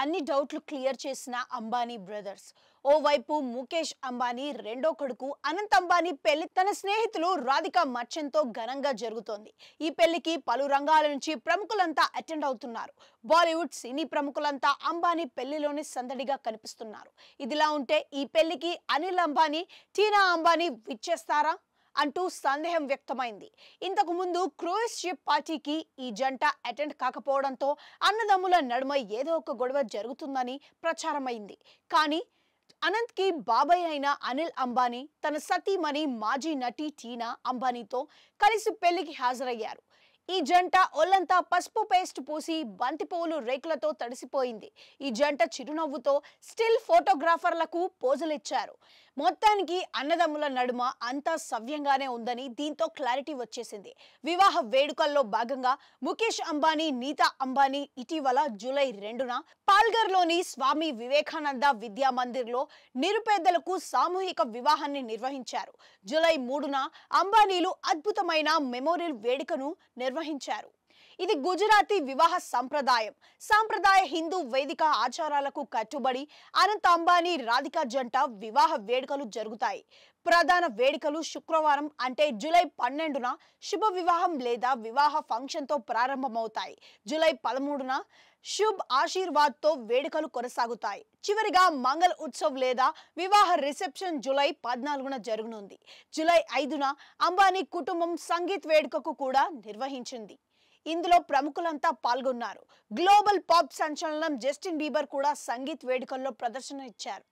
అన్ని డౌట్లు క్లియర్ చేసిన అంబానీ బ్రదర్స్. ఓవైపు ముఖేష్ అంబానీ రెండో కొడుకు అనంత్ అంబానీ పెళ్ళి తన స్నేహితులు రాధికా మర్చెంట్తో ఘనంగా జరుగుతోంది. ఈ పెళ్ళికి పలు రంగాల నుంచి ప్రముఖులంతా అటెండ్ అవుతున్నారు. బాలీవుడ్ సినీ ప్రముఖులంతా అంబానీ పెళ్ళిలోనే సందడిగా కనిపిస్తున్నారు. ఇదిలా ఉంటే ఈ పెళ్ళికి అనిల్ అంబానీ టీనా అంబానీ విచ్చేస్తారా? అంటూ సందేహం వ్యక్తమైంది. ఇంతకు ముందు క్రూయిస్ షిప్ పార్టీకి ఈ జంట అటెండ్ కాకపోవడంతో అన్నదమ్ముల నడుమ ఏదో ఒక గొడవ జరుగుతుందని ప్రచారమైంది. కానీ అనంత్కి బాబాయ్ అయిన అనిల్ అంబానీ తన సతీమణి మాజీ నటి టీనా అంబానీతో కలిసి పెళ్ళికి హాజరయ్యారు. ఈ జంట ఒళ్ళంతా పసుపు పేస్ట్ పూసి బంతిపూలు రేకులతో తడిసిపోయింది. ఈ జంట చిరునవ్వుతో స్టిల్ ఫోటోగ్రాఫర్లకు పోజులిచ్చారు. మొత్తానికి అన్నదమ్ముల నడుమ అంతా సవ్యంగానే ఉందని దీంతో క్లారిటీ వచ్చేసింది. వివాహ వేడుకల్లో భాగంగా ముఖేష్ అంబానీ నీతా అంబానీ ఇటీవల జూలై రెండున పాల్గర్లోని స్వామి వివేకానంద విద్యా మందిర్లో నిరుపేదలకు సామూహిక వివాహాన్ని నిర్వహించారు. జూలై మూడున అంబానీలు అద్భుతమైన మెమోరియల్ వేడుకను నిర్వహించారు. ఇది గుజరాతీ వివాహ సంప్రదాయం. సాంప్రదాయ హిందూ వేదిక ఆచారాలకు కట్టుబడి అనంత్ అంబానీ రాధికా జంట వివాహ వేడుకలు జరుగుతాయి. ప్రధాన వేడుకలు శుక్రవారం అంటే జూలై పన్నెండున శుభ వివాహం లేదా వివాహ ఫంక్షన్తో ప్రారంభమవుతాయి. జూలై పదమూడున శుభ్ ఆశీర్వాద్తో వేడుకలు కొనసాగుతాయి. చివరిగా మంగళ ఉత్సవ్ లేదా వివాహ రిసెప్షన్ జూలై పద్నాలుగున జరగనుంది. జూలై ఐదున అంబానీ కుటుంబం సంగీత్ వేడుకకు కూడా నిర్వహించింది. ఇందులో ప్రముఖులంతా పాల్గొన్నారు. గ్లోబల్ పాప్ సంచలనం జస్టిన్ బీబర్ కూడా సంగీత్ వేడుకల్లో ప్రదర్శన ఇచ్చారు.